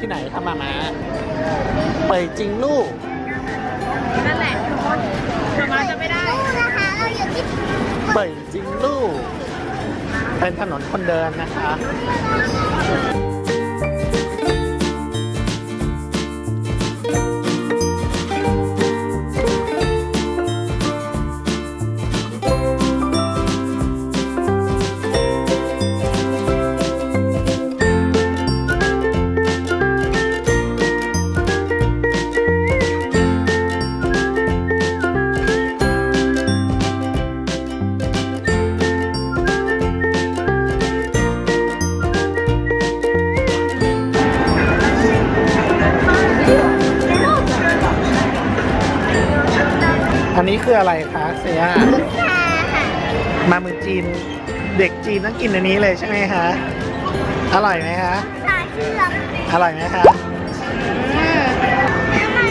ที่ไหนคะมามาเปิดจริงลูก นั่นแหละมามาจะไม่ได้ นะคะเราอยู่ที่เปิดจริงลูก เป็นถนนคนเดินนะคะ อันนี้คืออะไรคะเซียค่ะค่ะมาเมืองจีน เด็กจีนต้องกินอันนี้เลยใช่ไหมคะ อร่อยไหมคะชาเชื่อมอร่อยไหมคะแล้วมัน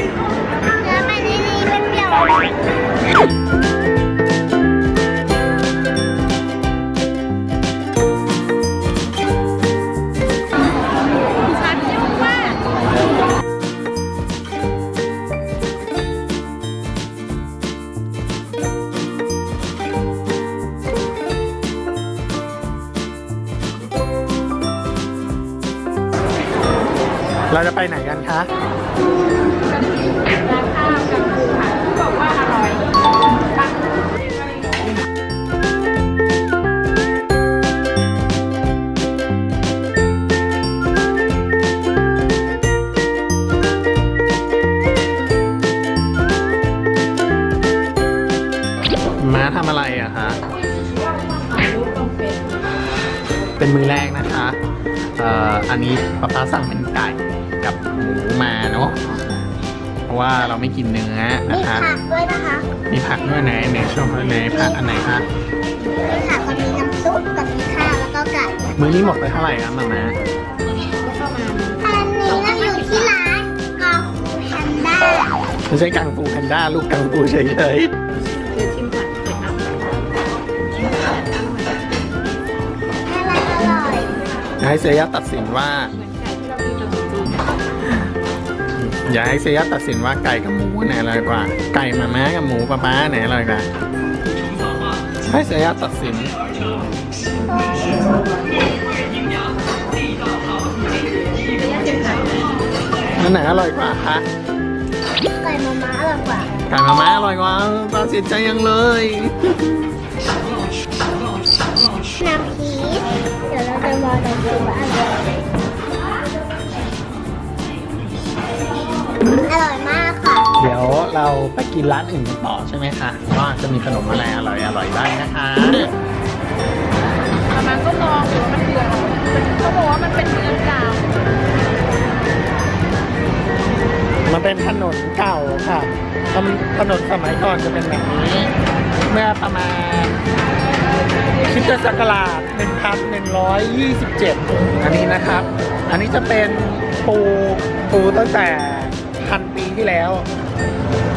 แล้วมันนี่นี่เป็นเปรี้ยว เราจะไปไหนกันคะบอกว่าอร่อยม้าทำอะไรอะคะเป็นมือแรกนะคะ เอ่อ อันนี้ป๊าป๊าสั่งเป็นไก่ กับหมูมาเนาะเพราะว่าเราไม่กินเนื้อมีนะคะ ผักด้วยนะคะมีผักด้วยไหนไหนชมในผักอันไหนคะมีผักกับมีน้ำซุปกับมีข้าวแล้วก็ไก่มื้อนี้หมดไปเท่าไหร่คะมาม่าอันนี้เราอยู่ที่ร้านกอฟูแพนด้าไม่ใช่กังฟูแพนด้าลูกกังฟูเฉยเดี๋ยวชิมผัดเผ็ดเอาอะไรอร่อยๆอย่าให้เซย่าตัดสินว่าเหมือนไก่ที่เรา อย่าให้เซย่าตัดสินว่าไก่กับหมูไหนอร่อยกว่า ไก่มาม่ากับหมูป้าป้าไหนอร่อยกว่าให้เซย่าตัดสินอันไหนอร่อยกว่าคะไก่มาม่าอร่อยกว่าไก่มาม่าอร่อยกว่าตาเสียใจยังเลยน้ำพีชเเดี๋ยวเราไปกินร้านอื่นกันต่อใช่ไหมคะว่าจะมีขนมอะไรอร่อยอร่อยๆบ้างนะคะมามาก็ลองอยู่ว่ามันเดือดเขาบอกว่ามันเป็นเมืองเก่ามันเป็นถนนเก่าค่ะถนนถนนสมัยก่อนจะเป็นแบบนี้ เมื่อประมาณคริสตศักราช1127 อันนี้นะครับ อันนี้จะเป็นปูปูตั้งแต่พันปีที่แล้ว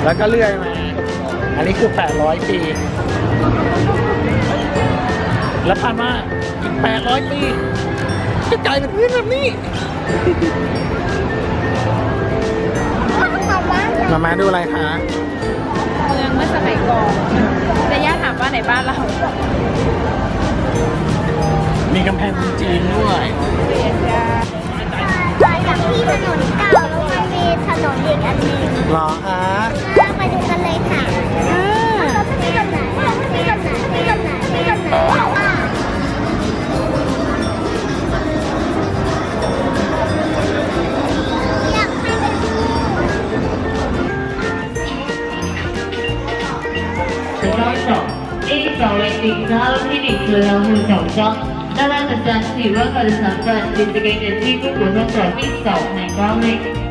แล้วก็เลื่อยมาอันนี้คือ 800 ปี แล้วผ่านมาอีก 800 ปีจะกลายเป็นพื้นแบบนี้มามาดูอะไรคะ เมืองเมื่อสมัยก่อนแต่ย่าถามว่าไหนบ้านเรา มีกำแพงเมืองจีนด้วยเรียนจ้าไปจากที่ถนนเก่าแล้วมันมีถนนอีกอันหนึง หรอคะไปดูกันเลยค่ะราจะไปกัไหนเราจะไปกัไหนไปกันไหนไปกันไหนต่อเลยติดเท้าที่ดิคือเราคือสองช่องด้านล่างจะจัรสี่ร้อยกับสามจันทร์ดิสเกตที่ก็ควรต้องจอดที่สองในกล้องเล็ก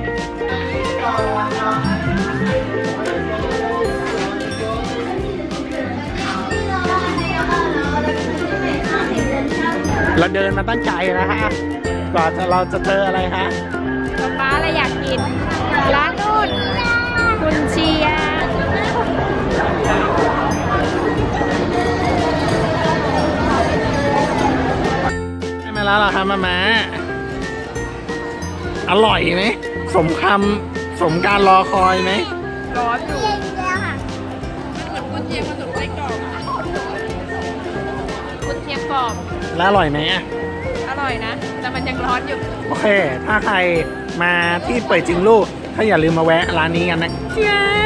ราเดินมาตั้งไกลนะคะกว่าจะเราจะเจออะไรคะป๊าป๊าอะไรอยากกิน ร้านนู่นคุณเชียร์ได้มาแล้วเหรอคะมามาอร่อยไหม สมคำ สมการรอคอยไหม ร้อนอยู่เย็นแล้วค่ะเหมือนกุนเชียงผสมไส้กรอกอะกุนเชียงกรอบ แล้วอร่อยไหมอะอร่อยนะ แต่มันยังร้อนอยู่ โอเค ถ้าใครมาที่เปิดจิงลูก ถ้าอย่าลืมมาแวะร้านนี้กันนะจ๊ะ